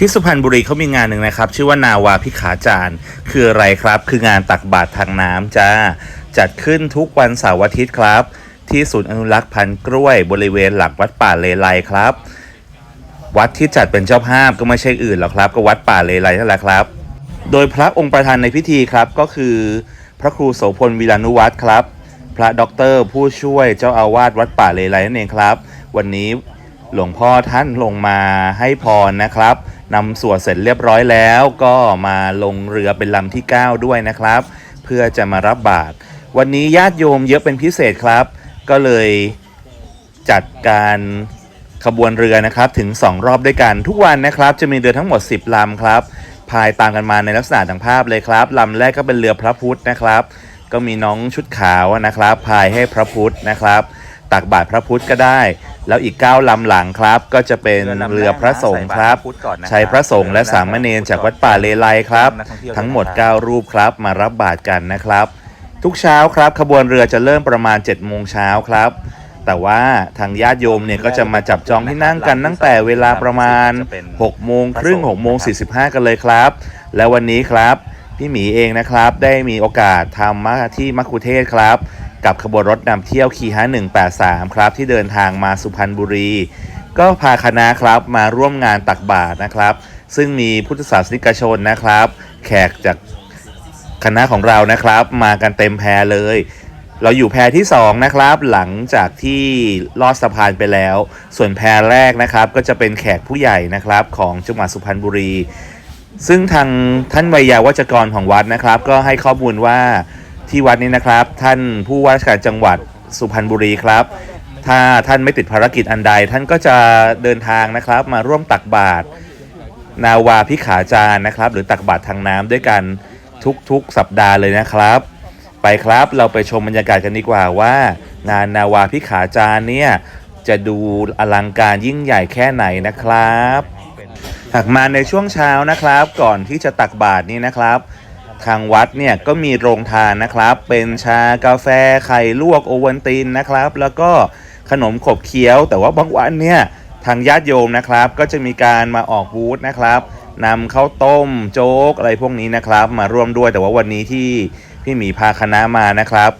ที่สุพรรณบุรีเขามีงานหนึ่งนะครับ ชื่อว่านาวาพิขาจารย์ คืออะไรครับ คืองานตักบาตรทางน้ำจ้า จัดขึ้นทุกวันเสาร์อาทิตย์ครับ ที่ศูนย์อนุรักษ์พันธุ์กล้วยบริเวณหลักวัดป่าเลไลครับ วัดที่จัดเป็นเจ้าภาพก็ไม่ใช่อื่นหรอกครับ ก็วัดป่าเลไลนั่นแหละครับ โดยพระองค์ประธานในพิธีครับก็คือ พระครูโสพลวีรานุวัฒน์ครับ พระด็อกเตอร์ผู้ช่วยเจ้าอาวาสวัดป่าเลไลนั่นเองครับ วันนี้หลวงพ่อท่านลงมาให้พรนะครับ นำส่วดเสร็จเรียบร้อยแล้วก็มาลงเรือเป็นลำที่ 9 ด้วยนะครับ เพื่อจะมารับบาตรวันนี้ญาติโยมเยอะเป็นพิเศษครับ ก็เลยจัดการขบวนเรือนะครับถึง 2 รอบด้วยกันทุกวันนะครับ จะมีเรือทั้งหมด 10ลำครับพายตามกันมาในลักษณะดังภาพเลยครับลำแรกก็เป็นเรือพระพุทธนะครับ ก็มีน้องชุดขาวนะครับพายให้พระพุทธนะครับ ตักบาตรพระพุทธก็ได้ แล้วอีก 9ลำหลังครับ ก็จะเป็นเรือพระสงฆ์ครับ ใช้พระสงฆ์และสามเณรจากวัดป่าเลไลครับ ทั้งหมด 9 รูปครับมารับบาตรกันนะครับ ทุกเช้าครับขบวนเรือจะเริ่มประมาณ7โมงเช้าครับ แต่ว่าทางญาติโยมเนี่ยก็จะมาจับจองที่นั่งกันตั้งแต่เวลาประมาณ6โมงครึ่ง6โมง45 กันเลยครับ และวันนี้ครับพี่หมีเองนะครับได้มีโอกาสทำมาที่มัคคุเทศครับ กับขบวนรถนำเที่ยวคีฮะ183 ครับ ที่เดินทางมาสุพรรณบุรี ก็พาคณะครับมาร่วมงานตักบาตรนะครับ ซึ่งมีพุทธศาสนิกชนนะครับ แขกจากคณะของเรานะครับ มากันเต็มแพรเลย เราอยู่แพรที่ 2 นะครับ หลังจากที่ลอดสะพานไปแล้ว ส่วนแพรแรกนะครับ ก็จะเป็นแขกผู้ใหญ่นะครับของจังหวัดสุพรรณบุรี ซึ่งทางท่านวัยยาวัจกรของวัดนะครับ ก็ให้ข้อมูลว่า ที่วัดนี้นะครับ ท่านผู้ว่าราชการจังหวัดสุพรรณบุรีครับ ถ้าท่านไม่ติดภารกิจอันใด ท่านก็จะเดินทางนะครับ มาร่วมตักบาตรนาวาพิขาจารย์นะครับ หรือตักบาตรทางน้ำด้วยกันทุกๆ สัปดาห์เลยนะครับ ไปครับเราไปชมบรรยากาศกันดีกว่าว่า งานนาวาพิขาจารย์เนี่ยจะดูอลังการยิ่งใหญ่แค่ไหนนะครับหากมาในช่วงเช้านะครับ ก่อนที่จะตักบาตรนี่นะครับ ทางวัดเนี่ยก็มีโรงทานนะครับ เป็นชากาแฟไข่ลวกโอวัลตินนะครับ แล้วก็ขนมขบเคี้ยว แต่ว่าบางวันเนี่ยทางญาติโยมนะครับ ก็จะมีการมาออกบูธนะครับนำข้าวต้มโจ๊กอะไรพวกนี้นะครับ มาร่วมด้วยแต่ว่าวันนี้ที่พี่หมีพาคณะมานะครับ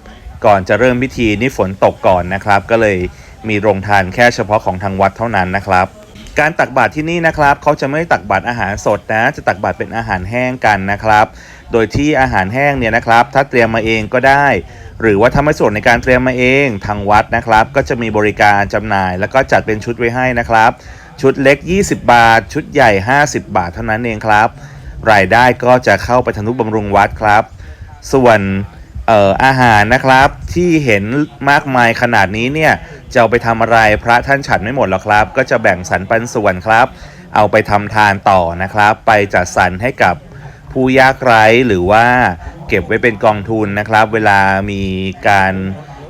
ก่อนจะเริ่มพิธีนี่ฝนตกก่อนนะครับ ก็เลยมีโรงทานแค่เฉพาะของทางวัดเท่านั้นนะครับ การตักบาตรที่นี่นะครับเขาจะไม่ตักบาตรอาหารสดนะ จะตักบาตรเป็นอาหารแห้งกันนะครับ โดยที่อาหารแห้งเนี่ยนะครับ ถ้าเตรียมมาเองก็ได้ หรือว่าถ้าไม่สะดวกในการเตรียมมาเองทางวัดนะครับ ก็จะมีบริการจำหน่าย แล้วก็จัดเป็นชุดไว้ให้นะครับ ชุดเล็ก 20 บาท ชุดใหญ่ 50 บาทเท่านั้นเองครับ รายได้ก็จะเข้าไปทนุบำรุงวัดครับ ส่วน อ่ออาหารนะครับที่เห็นมากมายขนาดนี้เนี่ยจะเอาไปทำอะไรพระท่านฉันไม่หมดหรอกครับ ก็จะแบ่งสรรปันส่วนครับ เอาไปทำทานต่อนะครับ ไปจัดสรรให้กับผู้ยากไร้หรือว่าเก็บไว้เป็นกองทุนนะครับ เวลามีการ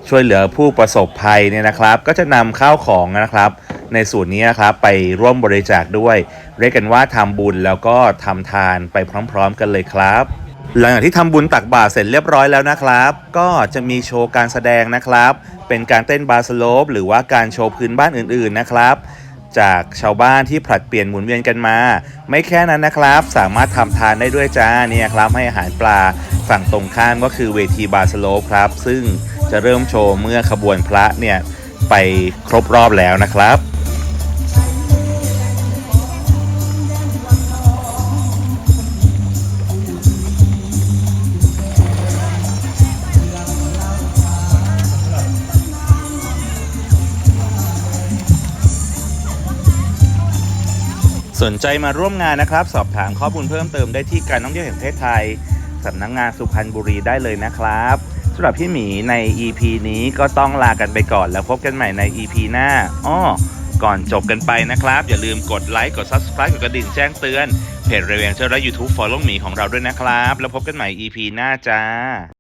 ช่วยเหลือผู้ประสบภัยเนี่ยนะครับ ก็จะนำข้าวของนะครับ ในส่วนนี้นะครับไปร่วมบริจาคด้วย เรียกกันว่าทำบุญแล้วก็ทำทานไปพร้อม ๆ กันเลยครับ หลังจากที่ทำบุญตักบาตรเสร็จเรียบร้อยแล้วนะครับ ก็จะมีโชว์การแสดงนะครับ เป็นการเต้นบาสโลปหรือว่าการโชว์พื้นบ้านอื่นๆนะครับ จากชาวบ้านที่ผลัดเปลี่ยนหมุนเวียนกันมา ไม่แค่นั้นนะครับ สามารถทำทานได้ด้วยจ้าเนี่ยครับให้อาหารปลาฝั่งตรงข้ามก็คือเวทีบาสโลปครับ ซึ่งจะเริ่มโชว์เมื่อขบวนพระเนี่ยไปครบรอบแล้วนะครับ สนใจมาร่วมงานนะครับ สอบถามข้อมูลเพิ่มเติมได้ที่การท่องเที่ยวแห่งประเทศไทยสำนักงงานสุพรรณบุรีได้เลยนะครับสำหรับพี่หมีใน EP นี้ก็ต้องลากันไปก่อนแล้วพบกันใหม่ใน EP หน้าอ้อก่อนจบกันไปนะครับ อย่าลืมกดไลค์กด Subscribe กดกระดิ่งแจ้งเตือนเพจเรียงเจอร์และ YouTube Follow หมีของเราด้วยนะครับ แล้วพบกันใหม่ EP หน้าจ้า